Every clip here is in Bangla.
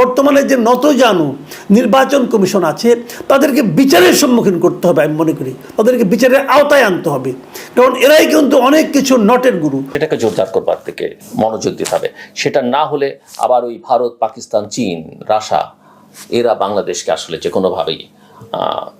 বর্তমানে যে নত জানু নির্বাচন কমিশন আছে, তাদেরকে বিচারের সম্মুখীন করতে হবে আমি মনে করি। তাদেরকে বিচারের আওতায় আনতে হবে। কারণ এরাই কিন্তু অনেক কিছু নটের গুরু। এটাকে জোরদার করবার থেকে মনোযোগ দিতে হবে। সেটা না হলে আবার ওই ভারত, পাকিস্তান, চীন রাশা এরা বাংলাদেশকে আসলে যে কোনোভাবেই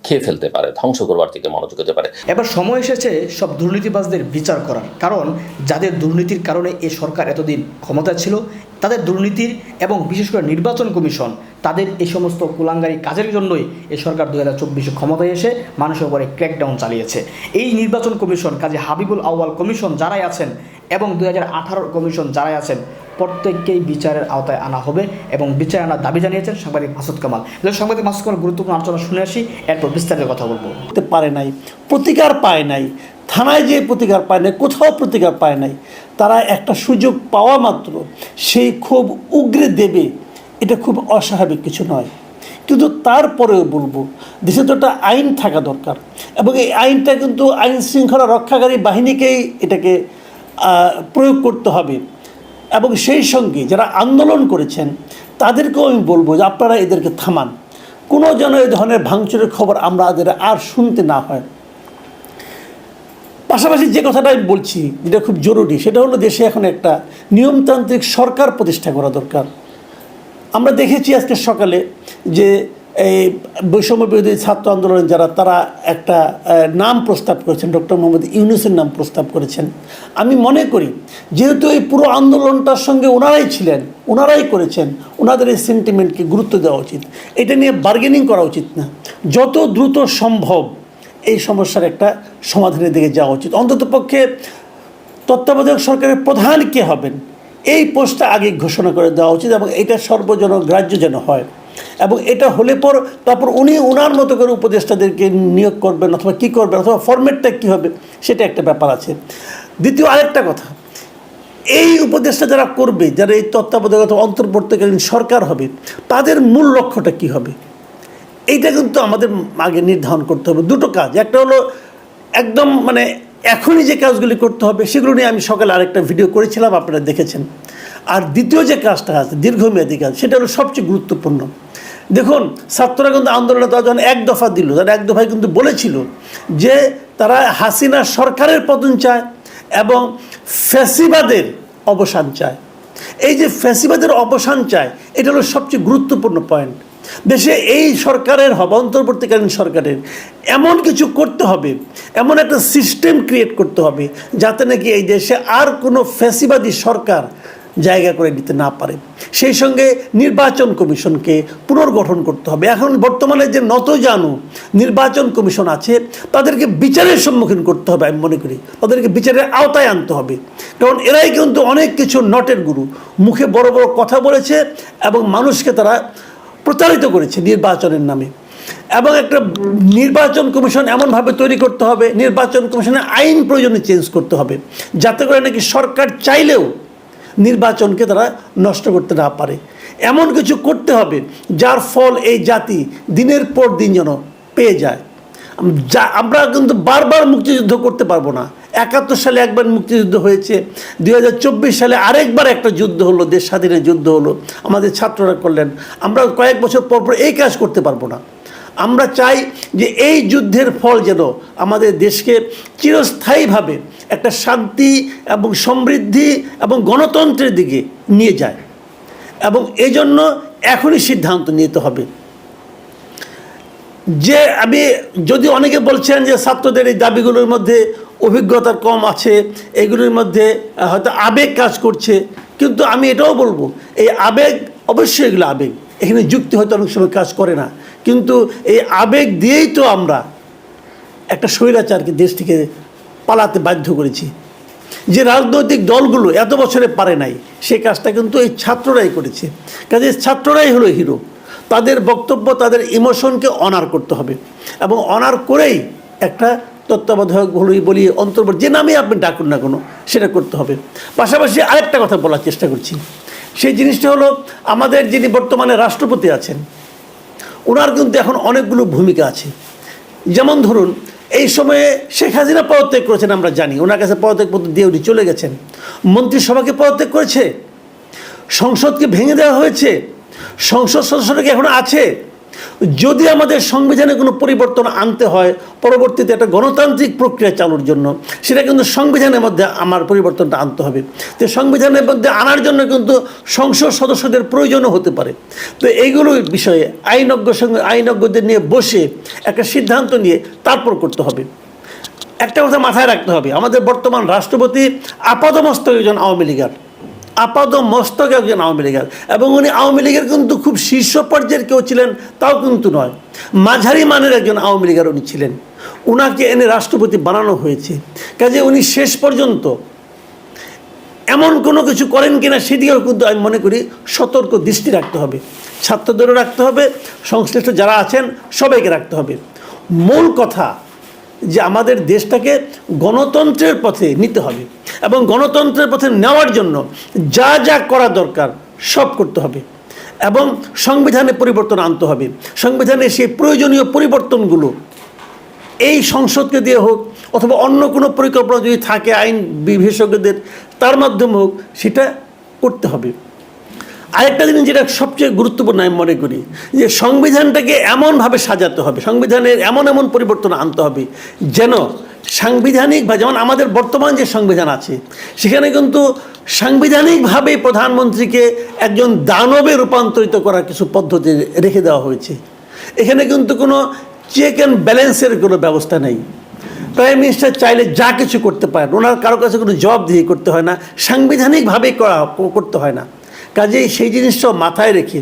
খেয়ে ফেলতে পারে, ধ্বংস করবার দিকে মনোযোগ দিতে পারে। এবার সময় এসেছে সব দুর্নীতিবাজদের বিচার করার। কারণ যাদের দুর্নীতির কারণে এ সরকার এতদিন ক্ষমতা ছিল, তাদের দুর্নীতির এবং বিশেষ করে নির্বাচন কমিশন, তাদের এই সমস্ত কুলাঙ্গারি কাজের জন্যই এ সরকার দু হাজার চব্বিশে ক্ষমতায় এসে মানুষের উপরে ক্র্যাকডাউন চালিয়েছে। এই নির্বাচন কমিশন, কাজে হাবিবুল আউয়াল কমিশন যারাই আছেন এবং দু হাজার আঠারো কমিশন যারাই আছেন প্রত্যেককেই বিচারের আওতায় আনা হবে এবং বিচার আনার দাবি জানিয়েছেন সাংবাদিক মাসুদ কামাল। সাংবাদিক মাসুদ কামাল, গুরুত্বপূর্ণ আলোচনা শুনে আসি, এরপর বিস্তারিত কথা বলব। পারে নাই, প্রতিকার পায় নাই, থানায় যে প্রতিকার পায় নাই, কোথাও প্রতিকার পায় নাই, তারা একটা সুযোগ পাওয়া মাত্র, সেই খুব উগ্রে দেবে, এটা খুব অস্বাভাবিক কিছু নয়। কিন্তু তারপরেও বলব, দেশে তো একটা আইন থাকা দরকার, এবং এই আইনটা কিন্তু আইন শৃঙ্খলা রক্ষাকারী বাহিনীকেই এটাকে প্রয়োগ করতে হবে। এবং সেই সঙ্গে যারা আন্দোলন করেছেন, তাদেরকেও আমি বলব যে আপনারা এদেরকে থামান। কোনো যেন এই ধরনের ভাঙচুরের খবর আমরা এদের আর শুনতে না হয়। পাশাপাশি যে কথাটা আমি বলছি, যেটা খুব জরুরি, সেটা হলো দেশে এখন একটা নিয়মতান্ত্রিক সরকার প্রতিষ্ঠা করা দরকার। আমরা দেখেছি আজকে সকালে যে এই বৈষম্য বিরোধী ছাত্র আন্দোলনের যারা, তারা একটা নাম প্রস্তাব করেছেন, ডক্টর মোহাম্মদ ইউনুসের নাম প্রস্তাব করেছেন। আমি মনে করি, যেহেতু এই পুরো আন্দোলনটার সঙ্গে ওনারাই ছিলেন, ওনারাই করেছেন, ওনাদের এই সেন্টিমেন্টকে গুরুত্ব দেওয়া উচিত। এটা নিয়ে বার্গেনিং করা উচিত না। যত দ্রুত সম্ভব এই সমস্যার একটা সমাধানের দিকে যাওয়া উচিত। অন্তত পক্ষে তত্ত্বাবধায়ক সরকারের প্রধান কে হবেন, এই পোস্টটা আগে ঘোষণা করে দেওয়া উচিত এবং এটা সর্বজনগ্রাহ্য যেন হয়। এবং এটা হলে পর তারপর উনি ওনার মতো করে উপদেষ্টাদেরকে নিয়োগ করবেন অথবা কী করবেন অথবা ফরম্যাটটা কী হবে, সেটা একটা ব্যাপার আছে। দ্বিতীয় আরেকটা কথা, এই উপদেষ্টা যারা করবে, যারা এই তত্ত্বাবধায়ক অন্তর্বর্তীকালীন সরকার হবে, তাদের মূল লক্ষ্যটা কি হবে? এইটা কিন্তু আমাদের আগে নির্ধারণ করতে হবে। দুটো কাজ, একটা হলো একদম মানে এখনই যে কাজগুলি করতে হবে, সেগুলো নিয়ে আমি সকালে আরেকটা ভিডিও করেছিলাম, আপনারা দেখেছেন। আর দ্বিতীয় যে কাজটা আছে, দীর্ঘমেয়াদী কাজ, সেটা হলো সবচেয়ে গুরুত্বপূর্ণ। দেখুন, ছাত্ররা কিন্তু আন্দোলনে তারা যখন এক দফা দিল, তারা এক দফায় কিন্তু বলেছিল যে তারা হাসিনা সরকারের পতন চায় এবং ফ্যাসিবাদের অবসান চায়। এই যে ফ্যাসিবাদের অবসান চায়, এটা হলো সবচেয়ে গুরুত্বপূর্ণ পয়েন্ট দেশে এই সরকারের, হবে অন্তর্বর্তীকালীন সরকারের এমন কিছু করতে হবে, এমন একটা সিস্টেম ক্রিয়েট করতে হবে, যাতে নাকি এই দেশে আর কোনো ফ্যাসিবাদী সরকার জায়গা করে নিতে না পারে। সেই সঙ্গে নির্বাচন কমিশনকে পুনর্গঠন করতে হবে। এখন বর্তমানে যে নত জানু নির্বাচন কমিশন আছে, তাদেরকে বিচারের সম্মুখীন করতে হবে আমি মনে করি। তাদেরকে বিচারের আওতায় আনতে হবে। কারণ এরাই কিন্তু অনেক কিছু নটের গুরু। মুখে বড় বড় কথা বলেছে এবং মানুষকে তারা প্রচারিত করেছে নির্বাচনের নামে। এবং একটা নির্বাচন কমিশন এমনভাবে তৈরি করতে হবে, নির্বাচন কমিশনের আইন প্রয়োজনে চেঞ্জ করতে হবে। যাতে করে নাকি সরকার চাইলেও নির্বাচনকে তারা নষ্ট করতে না পারে। এমন কিছু করতে হবে যার ফল এই জাতি দিনের পর দিন যেন পেয়ে যায়। যা, আমরা কিন্তু বারবার মুক্তিযুদ্ধ করতে পারব না। একাত্তর সালে একবার মুক্তিযুদ্ধ হয়েছে, দুই হাজার চব্বিশ সালে আরেকবার একটা যুদ্ধ হলো, দেশ স্বাধীনের যুদ্ধ হলো। আমাদের ছাত্ররা করলেন। আমরা কয়েক বছর পর পর এই কাজ করতে পারব না। আমরা চাই যে এই যুদ্ধের ফল যেন আমাদের দেশকে চিরস্থায়ীভাবে একটা শান্তি এবং সমৃদ্ধি এবং গণতন্ত্রের দিকে নিয়ে যায়। এবং এই জন্য এখনই সিদ্ধান্ত নিতে হবে। যে আমি, যদি অনেকে বলছেন যে ছাত্রদের এই দাবিগুলোর মধ্যে অভিজ্ঞতার কম আছে, এগুলোর মধ্যে হয়তো আবেগ কাজ করছে, কিন্তু আমি এটাও বলব, এই আবেগ অবশ্যই এগুলো আবেগ। এখানে যুক্তি হয়তো অনেক সময় কাজ করে না। কিন্তু এই আবেগ দিয়েই তো আমরা একটা স্বৈরাচারকে দেশ থেকে পালাতে বাধ্য করেছি। যে রাজনৈতিক দলগুলো এত বছরে পারে নাই, সে কাজটা কিন্তু এই ছাত্ররাই করেছে। কাজে ছাত্ররাই হলো হিরো। তাদের বক্তব্য, তাদের ইমোশনকে অনার করতে হবে। এবং অনার করেই একটা তত্ত্বাবধায়ক বলি বলি অন্তর্বর্তী যে নামে আপনি ডাকুন না কোনো, সেটা করতে হবে। পাশাপাশি আরেকটা কথা বলার চেষ্টা করছি। সেই জিনিসটা হলো আমাদের যিনি বর্তমানে রাষ্ট্রপতি আছেন, ওনার কিন্তু এখন অনেকগুলো ভূমিকা আছে। যেমন ধরুন, এই সময়ে শেখ হাসিনা পদত্যাগ করেছেন আমরা জানি, ওনার কাছে পদত্যাগপত্র দিয়ে উনি চলে গেছেন। মন্ত্রিসভাকে পদত্যাগ করেছে, সংসদকে ভেঙে দেওয়া হয়েছে, সংসদ সদস্যরা কি এখন আছে? যদি আমাদের সংবিধানে কোনো পরিবর্তন আনতে হয়, পরবর্তীতে একটা গণতান্ত্রিক প্রক্রিয়া চালুর জন্য, সেটা কিন্তু সংবিধানের মধ্যে আমার পরিবর্তনটা আনতে হবে। তো সংবিধানের মধ্যে আনার জন্য কিন্তু সংসদ সদস্যদের প্রয়োজনও হতে পারে। তো এইগুলো বিষয়ে আইনজ্ঞ আইনজ্ঞদের নিয়ে বসে একটা সিদ্ধান্ত নিয়ে তারপর করতে হবে। একটা কথা মাথায় রাখতে হবে, আমাদের বর্তমান রাষ্ট্রপতি আপাদমস্তক একজন আওয়ামী লীগার। আপাদ মস্তক একজন আওয়ামী লীগের। এবং উনি আওয়ামী লীগের কিন্তু খুব শীর্ষ পর্যায়ের কেউ ছিলেন, তাও কিন্তু নয়। মাঝারি মানের একজন আওয়ামী লীগের উনি ছিলেন। উনাকে এনে রাষ্ট্রপতি বানানো হয়েছে। কাজে উনি শেষ পর্যন্ত এমন কোনো কিছু করেন কিনা সেদিকেও কিন্তু আমি মনে করি সতর্ক দৃষ্টি রাখতে হবে। ছাত্রদেরও রাখতে হবে, সংশ্লিষ্ট যারা আছেন সবাইকে রাখতে হবে। মূল কথা যে আমাদের দেশটাকে গণতন্ত্রের পথে নিতে হবে এবং গণতন্ত্রের পথে নেওয়ার জন্য যা যা করা দরকার সব করতে হবে এবং সংবিধানে পরিবর্তন আনতে হবে। সংবিধানে সেই প্রয়োজনীয় পরিবর্তনগুলো এই সংসদকে দিয়ে হোক অথবা অন্য কোনো পরিকল্পনা যদি থাকে আইন বিশেষজ্ঞদের, তার মাধ্যমে হোক, সেটা করতে হবে। আরেকটা জিনিস যেটা সবচেয়ে গুরুত্বপূর্ণ আমি মনে করি, যে সংবিধানটাকে এমনভাবে সাজাতে হবে, সংবিধানের এমন এমন পরিবর্তন আনতে হবে যেন সাংবিধানিক বা যেমন আমাদের বর্তমান যে সংবিধান আছে, সেখানে কিন্তু সাংবিধানিকভাবে প্রধানমন্ত্রীকে একজন দানবে রূপান্তরিত করার কিছু পদ্ধতি রেখে দেওয়া হয়েছে। এখানে কিন্তু কোনো চেক অ্যান্ড ব্যালেন্সের কোনো ব্যবস্থা নেই। প্রাইম মিনিস্টার চাইলে যা কিছু করতে পারেন, ওনার কারও কাছে কোনো জবাবদিহি করতে হয় না সাংবিধানিকভাবেই করা, করতে হয় না। কাজেই সেই জিনিসটাও মাথায় রেখে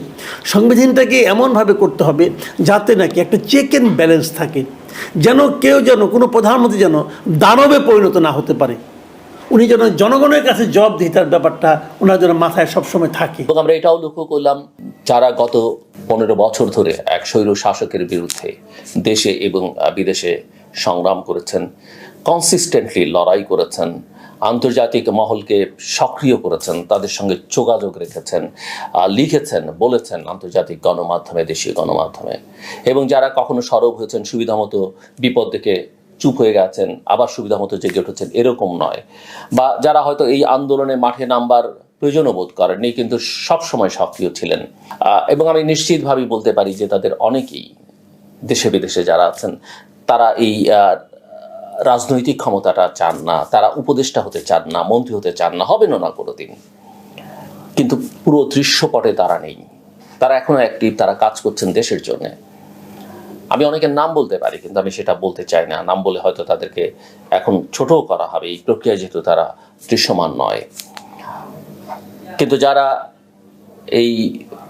সংবিধানটাকে এমনভাবে করতে হবে যাতে নাকি একটা চেক অ্যান্ড ব্যালেন্স থাকে, যেন কেউ যেন, কোনো প্রধানমন্ত্রী যেন দানবে পরিণত না হতে পারে। উনি যেন জনগণের কাছে জবাবদিহিতার ব্যাপারটা ওনার যেন মাথায় সবসময় থাকে। আমরা এটাও লক্ষ্য করলাম, যারা গত পনেরো বছর ধরে এক স্বৈর শাসকের বিরুদ্ধে দেশে এবং বিদেশে সংগ্রাম করেছেন কনসিস্টেন্টলি লড়াই করেছেন আন্তর্জাতিক মহলকে সক্রিয় করেছেন, তাদের সঙ্গে যোগাযোগ রেখেছেন লিখেছেন, বলেছেন আন্তর্জাতিক গণমাধ্যমে, দেশীয় গণমাধ্যমে। এবং যারা কখনো সরব হয়েছেন সুবিধামতো বিপদ থেকে চুপ হয়ে গেছেন, আবার সুবিধা মতো জেগে উঠেছেন, এরকম নয়। বা যারা হয়তো এই আন্দোলনে মাঠে নামবার প্রয়োজনও বোধ করেননি, কিন্তু সবসময় সক্রিয় ছিলেন। এবং আমি নিশ্চিতভাবেই বলতে পারি যে তাদের অনেকেই দেশে বিদেশে যারা আছেন, তারা এই রাজনৈতিক ক্ষমতাটা চান না, তারা উপদেষ্টা হতে চান না, মন্ত্রী হতে চান না হবেনও না কোনোদিন। কিন্তু পুরো দৃশ্যপটে তারা নেই। তারা এখনও অ্যাক্টিভ তারা কাজ করছেন দেশের জন্যে। আমি অনেকের নাম বলতে পারি, কিন্তু আমি সেটা বলতে চাই না। নাম বলে হয়তো তাদেরকে এখন ছোটও করা হবে। এই প্রক্রিয়ায় যেহেতু তারা দৃশ্যমান নয়। কিন্তু যারা এই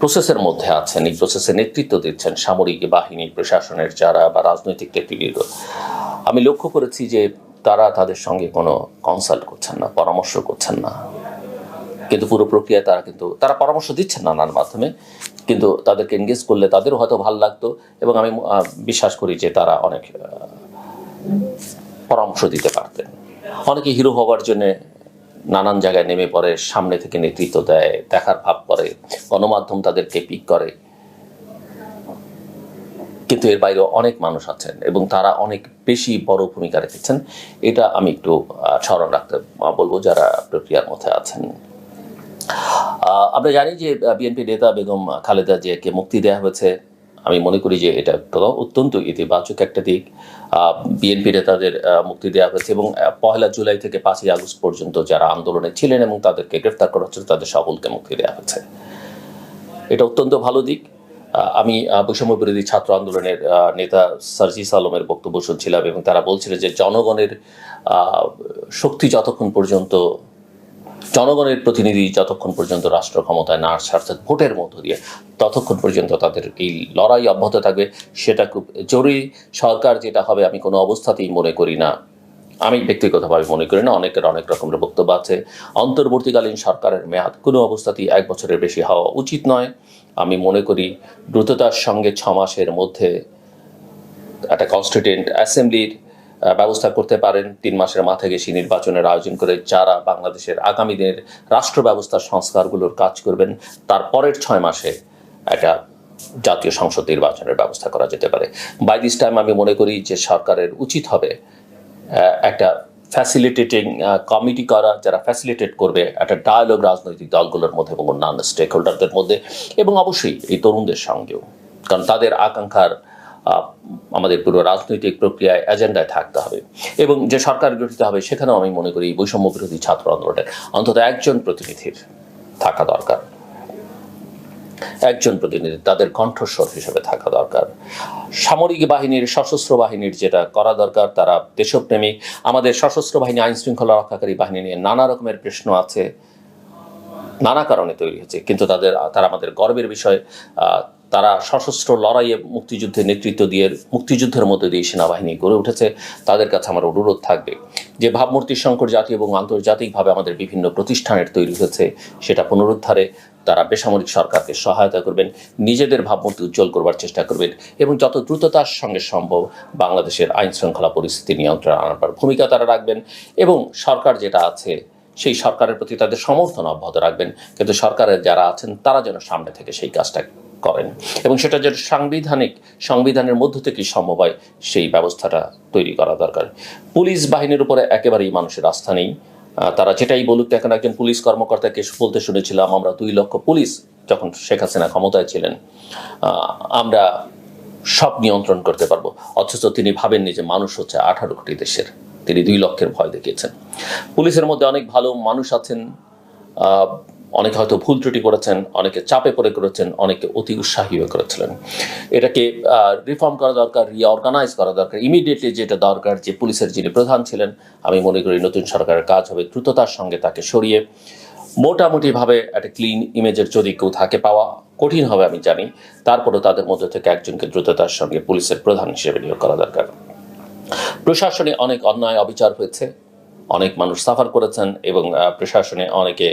প্রসেসের মধ্যে আছেন, এই প্রসেসে নেতৃত্ব দিচ্ছেন সামরিক বাহিনী, প্রশাসনের যারা বা রাজনৈতিক নেতৃবৃন্দ আমি লক্ষ্য করেছি যে তারা তাদের সঙ্গে কোনো কনসাল্ট করছেন না, পরামর্শ করছেন না। কিন্তু পুরো প্রক্রিয়ায় তারা কিন্তু, তারা পরামর্শ দিচ্ছেন নানান মাধ্যমে, কিন্তু তাদেরকে এনগেজ করলে তাদেরও হয়তো ভালো লাগতো এবং আমি বিশ্বাস করি যে তারা অনেক পরামর্শ দিতে পারতেন। অনেকে হিরো হওয়ার জন্য নানান জায়গায় নেমে পড়ে, সামনে থেকে নেতৃত্ব দেয়, দেখার ভাব করে, গণমাধ্যম তাদেরকে পিক করে। কিন্তু এর বাইরেও অনেক মানুষ আছেন এবং তারা অনেক বেশি বড় ভূমিকা রেখেছেন। এটা আমি একটু স্মরণ রাখতে বলব যারা প্রক্রিয়ার মধ্যে আছেন। আমরা জানি যে বিএনপি নেতা বেগম খালেদা জিয়াকে মুক্তি দেওয়া হয়েছে। আমি মনে করি যে এটা অত্যন্ত ইতিবাচক একটা দিক। বিএনপি নেতাদের মুক্তি দেওয়া হয়েছে এবং পহেলা জুলাই থেকে পাঁচই আগস্ট পর্যন্ত যারা আন্দোলনে ছিলেন এবং তাদেরকে গ্রেফতার করা হচ্ছে, তাদের সকলকে মুক্তি দেওয়া হয়েছে। এটা অত্যন্ত ভালো দিক। আমি বৈষম্য বিরোধী ছাত্র আন্দোলনের নেতা সার্জিস আলমের বক্তব্য শুনছিলাম এবং তারা বলছিলেন যে জনগণের শক্তি যতক্ষণ পর্যন্ত জনগণের প্রতিনিধি যতক্ষণ পর্যন্ত রাষ্ট্র ক্ষমতায় না আসছে, অর্থাৎ ভোটের মধ্য দিয়ে, ততক্ষণ পর্যন্ত তাদের এই লড়াই অব্যাহত থাকবে। সেটা খুব জরুরি। সরকার যেটা হবে, আমি কোনো অবস্থাতেই মনে করি না। আমি ব্যক্তিগতভাবে মনে করি না। অনেকের অনেক রকমের বক্তব্য আছে। অন্তর্বর্তীকালীন সরকারের মেয়াদ কোনো অবস্থাতেই এক বছরের বেশি হওয়া উচিত নয়। আমি মনে করি দ্রুততার সঙ্গে ছ মাসের মধ্যে একটা কনস্টিটিউয়েন্ট অ্যাসেম্বলির ব্যবস্থা করতে পারেন। তিন মাসের মাথায় গেছি নির্বাচনের আয়োজন করে যারা বাংলাদেশের আগামী দিনের রাষ্ট্র ব্যবস্থার সংস্কারগুলোর কাজ করবেন তারপরের ছয় মাসে একটা জাতীয় সংসদ নির্বাচনের ব্যবস্থা করা যেতে পারে। বাই দিস টাইম আমি মনে করি যে সরকারের উচিত হবে একটা ফ্যাসিলিটেটিং কমিটি করা, যারা ফ্যাসিলিটেট করবে একটা ডায়ালগ রাজনৈতিক দলগুলোর মধ্যে এবং অন্যান্য স্টেক হোল্ডারদের মধ্যে এবং অবশ্যই এই তরুণদের সঙ্গেও। কারণ তাদের আকাঙ্ক্ষার আমাদের পুরো রাজনৈতিক প্রক্রিয়ায় এজেন্ডায় থাকতে হবে। এবং যে সরকার গঠিত হবে, সেখানেও আমি মনে করি বৈষম্য বিরোধী ছাত্র আন্দোলনের অন্তত একজন প্রতিনিধির থাকা দরকার। একজন প্রতিনিধি তাদের কণ্ঠস্বর হিসেবে থাকা দরকার। সামরিক বাহিনীর, সশস্ত্র বাহিনীর যেটা করা দরকার, তারা দেশপ্রেমিক। আমাদের সশস্ত্র বাহিনী আইন শৃঙ্খলা রক্ষাকারী বাহিনী নিয়ে নানা রকমের প্রশ্ন আছে, নানা কারণে তৈরি হয়েছে। কিন্তু তাদের, তারা আমাদের গর্বের বিষয় তারা সশস্ত্র লড়াইয়ে মুক্তিযুদ্ধের নেতৃত্ব দিয়ে মুক্তিযুদ্ধের মধ্যে দিয়ে সেনাবাহিনী গড়ে উঠেছে। তাদের কাছে আমার অনুরোধ থাকবে যে ভাবমূর্তি সংকট জাতীয় এবং আন্তর্জাতিকভাবে আমাদের বিভিন্ন প্রতিষ্ঠানের তৈরি হয়েছে সেটা পুনরুদ্ধারে তারা বেসামরিক সরকারকে সহায়তা করবেন, নিজেদের ভাবমূর্তি উজ্জ্বল করবার চেষ্টা করবেন এবং যত দ্রুততার সঙ্গে সম্ভব বাংলাদেশের আইন শৃঙ্খলা পরিস্থিতি নিয়ন্ত্রণ আনার ভূমিকা তারা রাখবেন এবং সরকার যেটা আছে সেই সরকারের প্রতি তাদের সমর্থন অব্যাহত রাখবেন। কিন্তু সরকারের যারা আছেন তারা যেন সামনে থেকে সেই কাজটা করেন। এবং সেটা যে সাংবিধানিক, সংবিধানের মধ্য থেকেই সম্ভব হয়, সেই ব্যবস্থাটা তৈরি করা দরকার। পুলিশ বাহিনীর উপরে একেবারেই মানুষের আস্থা নেই। তারা যেটাই বলুক এখন একজন পুলিশ কর্মকর্তাকে বলতে শুনেছিলাম, আমরা দুই লক্ষ পুলিশ যখন শেখ হাসিনা ক্ষমতায় ছিলেন আমরা সব নিয়ন্ত্রণ করতে পারব। অথচ তিনি ভাবেননি যে মানুষ হচ্ছে আঠারো কোটি দেশের। তিনি দুই লক্ষের ভয় দেখিয়েছেন। পুলিশের মধ্যে অনেক ভালো মানুষ আছেন। অনেকে হয়তো ভুল ত্রুটি করেছেন, অনেকে চাপে পড়ে করেছেন, অনেকে অতি উৎসাহী হয়ে করেছিলেন। এটাকে রিফর্ম করা দরকার রিঅর্গানাইজ করা দরকার ইমিডিয়েটলি যেটা দরকার যে পুলিশের যিনি প্রধান ছিলেন, আমি মনে করি নতুন সরকারের কাজ হবে দ্রুততার সঙ্গে তাকে সরিয়ে মোটামুটিভাবে একটা ক্লিন ইমেজের যদি কেউ থাকে পাওয়া কঠিন হবে আমি জানি, তারপরেও তাদের মধ্যে থেকে একজনকে দ্রুততার সঙ্গে পুলিশের প্রধান হিসেবে নিয়োগ করা দরকার। প্রশাসনে অনেক অন্যায় অবিচার হয়েছে, অনেক মানুষ সাফার করেছেন এবং প্রশাসনে অনেকে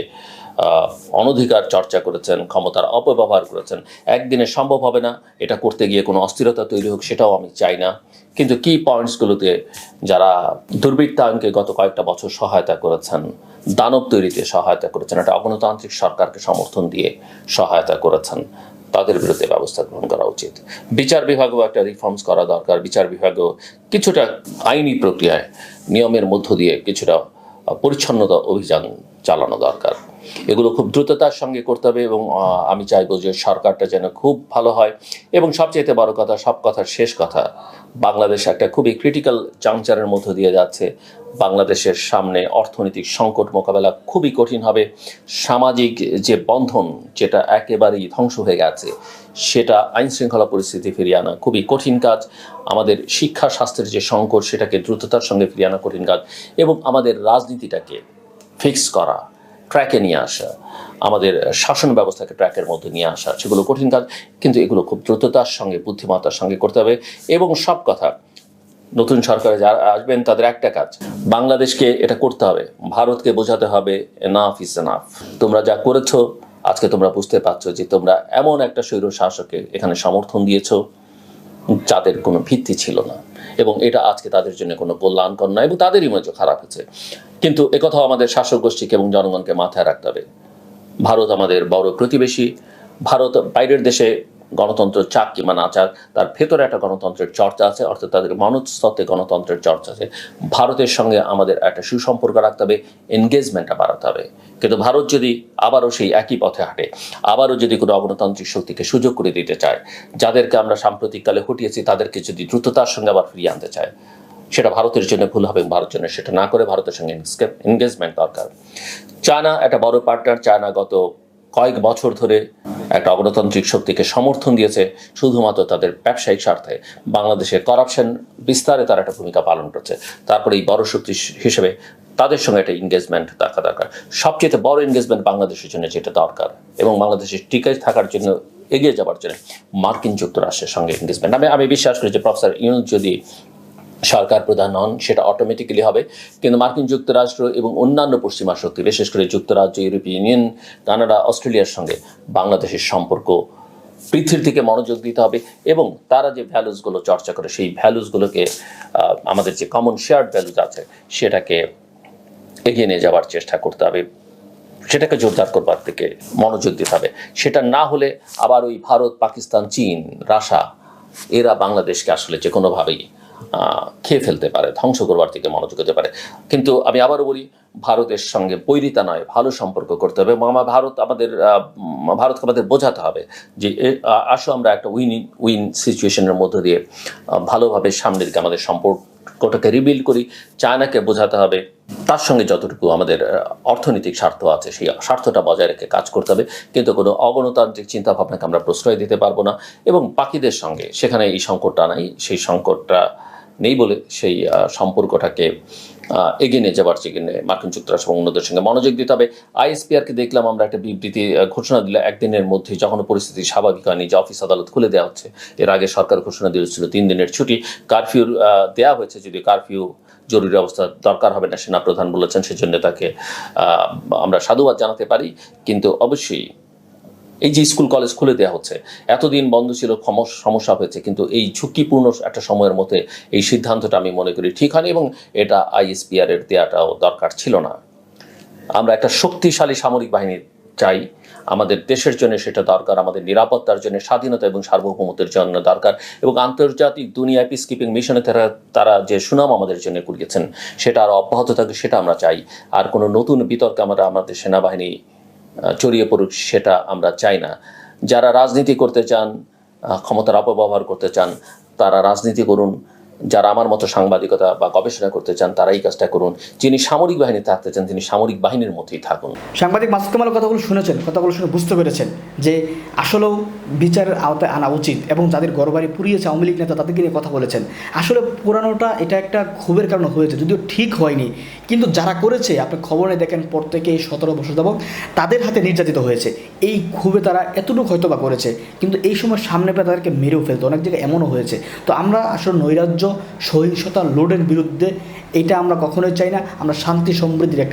অনধিকার চর্চা করেছেন, ক্ষমতার অপব্যবহার করেছেন। একদিনে সম্ভব হবে না এটা করতে গিয়ে কোনো অস্থিরতা তৈরি হোক, সেটাও আমি চাই না। কিন্তু কি পয়েন্টসগুলোতে যারা দুর্বৃত্তায়নকে গত কয়েকটা বছর সহায়তা করেছেন, দানব তৈরিতে সহায়তা করেছেন, একটা অগণতান্ত্রিক সরকারকে সমর্থন দিয়ে সহায়তা করেছেন, তাদের বিরুদ্ধে ব্যবস্থা গ্রহণ করা উচিত। বিচার বিভাগও একটা রিফর্মস করা দরকার। বিচার বিভাগও কিছুটা আইনি প্রক্রিয়ায়, নিয়মের মধ্য দিয়ে কিছুটা পরিচ্ছন্নতা অভিযান চালানো দরকার। এগুলো খুব দ্রুততার সঙ্গে করতে হবে এবং আমি চাইব যে সরকারটা যেন খুব ভালো হয়। এবং সবচেয়ে বড় কথা, সব কথার শেষ কথা, বাংলাদেশ একটা খুবই ক্রিটিক্যাল জাংচারের মধ্য দিয়ে যাচ্ছে। বাংলাদেশের সামনে অর্থনৈতিক সংকট মোকাবেলা খুবই কঠিন হবে। সামাজিক যে বন্ধন, যেটা একেবারেই ধ্বংস হয়ে গেছে, সেটা আইন শৃঙ্খলা পরিস্থিতি ফিরিয়ে আনা খুবই কঠিন কাজ। আমাদের শিক্ষা, স্বাস্থ্যের যে সংকট, সেটাকে দ্রুততার সঙ্গে ফিরিয়ে আনা কঠিন কাজ। এবং আমাদের রাজনীতিটাকে ফিক্স করা ট্র্যাকে নিয়ে আসা, আমাদের শাসন ব্যবস্থাকে ট্র্যাকের মধ্যে নিয়ে আসা, সেগুলো কঠিন কাজ, কিন্তু এগুলো খুব দ্রুততার সঙ্গে, বুদ্ধিমত্তার সঙ্গে করতে হবে। এবং সব কথা, নতুন সরকারে যারা আসবেন, তাদের একটা কাজ, বাংলাদেশকে এটা করতে হবে, ভারতকে বোঝাতে হবে এনাফ ইস এনাফ তোমরা যা করেছ, আজকে তোমরা বুঝতে পারছ যে তোমরা এমন একটা স্বৈর শাসককে এখানে সমর্থন দিয়েছ, যাদের কোনো ভিত্তি ছিল না। এবং এটা আজকে তাদের জন্য কোনো কল্যাণকর নয় এবং তাদের ইমেজও খারাপ হয়েছে। কিন্তু একথাও আমাদের শাসক গোষ্ঠীকে এবং জনগণকে মাথায় রাখতে হবে। ভারত আমাদের বড় প্রতিবেশী। ভারত বাইরের দেশে গণতন্ত্র চাক কিংবা না চাক, তার ভেতরে একটা গণতন্ত্রের চর্চা আছে, অর্থাৎ তাদের মনস্তত্ত্বে গণতন্ত্রের চর্চা আছে। ভারতের সঙ্গে আমাদের একটা সুসম্পর্ক রাখতে হবে এনগেজমেন্টটা বাড়াতে হবে। কিন্তু ভারত যদি আবারও সেই একই পথে হাঁটে, আবারও যদি কোনো অগণতান্ত্রিক শক্তিকে সুযোগ করে দিতে চায়, যাদেরকে আমরা সাম্প্রতিককালে হটিয়েছি, তাদেরকে যদি দ্রুততার সঙ্গে আবার ফিরিয়ে আনতে চায়, সেটা ভারতের জন্য ভুল হবে ভারতের জন্য সেটা না করে ভারতের সঙ্গে এনগেজমেন্ট দরকার। চায়না একটা বড় পার্টনার চায়না গত কয়েক বছর ধরে একটা অগণতান্ত্রিক শক্তিকে সমর্থন দিয়েছে শুধুমাত্র তাদের ব্যবসায়িক স্বার্থে। বাংলাদেশের করাপশন বিস্তারে তারা একটা ভূমিকা পালন করছে। তারপরে এই বড় শক্তি হিসেবে তাদের সঙ্গে একটা এনগেজমেন্ট দেখা দরকার। সবচেয়ে বড় এনগেজমেন্ট বাংলাদেশের জন্য যেটা দরকার এবং বাংলাদেশের টিকে থাকার জন্য এগিয়ে যাওয়ার জন্য মার্কিন যুক্তরাষ্ট্রের সঙ্গে এনগেজমেন্ট আমি আমি বিশ্বাস করি যে প্রফেসর ইউনুস যদি সরকার প্রধান হন, সেটা অটোমেটিক্যালি হবে। কিন্তু মার্কিন যুক্তরাষ্ট্র এবং অন্যান্য পশ্চিমা শক্তি, বিশেষ করে যুক্তরাজ্য, ইউরোপীয় ইউনিয়ন, কানাডা, অস্ট্রেলিয়ার সঙ্গে বাংলাদেশের সম্পর্ক, পৃথিবীর দিকে মনোযোগ দিতে হবে এবং তারা যে ভ্যালুসগুলো চর্চা করে, সেই ভ্যালুসগুলোকে আমাদের যে কমন শেয়ার্ড ভ্যালুস আছে, সেটাকে এগিয়ে নিয়ে যাওয়ার চেষ্টা করতে হবে। সেটাকে জোরদার করবার দিকে মনোযোগ দিতে হবে। সেটা না হলে আবার ওই ভারত, পাকিস্তান, চীন রাশা এরা বাংলাদেশকে আসলে যে কোনোভাবেই খেয়ে ফেলতে পারে, ধ্বংস করবার থেকে মনোযোগ হতে পারে। কিন্তু আমি আবারও বলি, ভারতের সঙ্গে বৈরিতা নয়, ভালো সম্পর্ক করতে হবে। এবং আমার ভারত আমাদের ভারতকে আমাদের বোঝাতে হবে যে আসো আমরা একটা উইন উইন সিচুয়েশনের মধ্য দিয়ে ভালোভাবে সামনের দিকে আমাদের সম্পর্কটাকে রিবিল্ড করি। চায়নাকে বোঝাতে হবে, তার সঙ্গে যতটুকু আমাদের অর্থনৈতিক স্বার্থ আছে, সেই স্বার্থটা বজায় রেখে কাজ করতে হবে। কিন্তু কোনো অগণতান্ত্রিক চিন্তাভাবনাকে আমরা প্রশ্রয় দিতে পারব না এবং বাকিদের সঙ্গে, সেখানে এই সংকটটা নাই, সেই সংকটটা নেই বলে সেই সম্পর্কটাকে এগিয়ে নিয়ে যাবার জন্য মার্কিন যুক্তরাষ্ট্র এবং অন্যদের সঙ্গে মনোযোগ দিতে হবে। আইএসপিআরকে দেখলাম আমরা একটা বিবৃতি ঘোষণা দিলে একদিনের মধ্যে যখন পরিস্থিতি স্বাভাবিক হয়নি, যে অফিস আদালত খুলে দেওয়া হচ্ছে। এর আগে সরকার ঘোষণা দিয়েছিল তিন দিনের ছুটি। কারফিউ দেওয়া হয়েছে যদি কারফিউ জরুরি অবস্থা দরকার হবে না সেনাপ্রধান বলেছেন, সেজন্য তাকে আমরা সাধুবাদ জানাতে পারি। কিন্তু অবশ্যই এই যে স্কুল, কলেজ খুলে দেওয়া হচ্ছে, এতদিন বন্ধ ছিল সমস্যা হয়েছে, কিন্তু এই ঝুঁকিপূর্ণ একটা সময়ের মধ্যে এই সিদ্ধান্তটা আমি মনে করি ঠিক হয়নি এবং এটা আইএসপিআর এর দেওয়াটাও দরকার ছিল না। আমরা একটা শক্তিশালী সামরিক বাহিনী চাই, আমাদের দেশের জন্য সেটা দরকার, আমাদের নিরাপত্তার জন্য, স্বাধীনতা এবং সার্বভৌমত্বের জন্য দরকার এবং আন্তর্জাতিক দুনিয়ায় পিস কিপিং মিশনে তারা তারা যে সুনাম আমাদের জন্য কুড়িয়েছেন, সেটা আরও অব্যাহত থাকে সেটা আমরা চাই। আর কোনো নতুন বিতর্কে আমরা, আমাদের সেনাবাহিনী জড়িয়ে পড়ুক, সেটা আমরা চাই না। যারা রাজনীতি করতে চান ক্ষমতার অপব্যবহার করতে চান, তারা রাজনীতি করুন। যারা আমার মতো সাংবাদিকতা বা গবেষণা করতে চান, তারা এই কাজটা করুন। যিনি সামরিক বাহিনী থাকতে চান, তিনি সামরিক বাহিনীর মধ্যেই থাকুন। সাংবাদিক মাসুদ কামালের কথাগুলো শুনেছেন, কথাগুলো শুনে বুঝতে পেরেছেন যে আসলেও বিচারের আওতায় আনা উচিত এবং যাদের ঘরবাড়ি পুড়িয়েছে আওয়ামী লীগ নেতা তাদেরকে নিয়ে কথা বলেছেন। আসলে পুরানোটা এটা একটা ক্ষোভের কারণে হয়েছে, যদিও ঠিক হয়নি। কিন্তু যারা করেছে, আপনি খবরে দেখেন প্রত্যেকে সতেরো বছর যাবৎ তাদের হাতে নির্যাতিত হয়েছে। এই ক্ষোভে তারা এতটুকু হয়তো বা করেছে, কিন্তু এই সময় সামনে পেয়ে তাদেরকে মেরেও ফেলতো, অনেক জায়গায় এমনও হয়েছে। তো আমরা আসলে নৈরাজ্য সহিংসতা লোডের বিরুদ্ধে এটা আমরা কখনোই চাই না। আমরা শান্তি সমৃদ্ধির একটা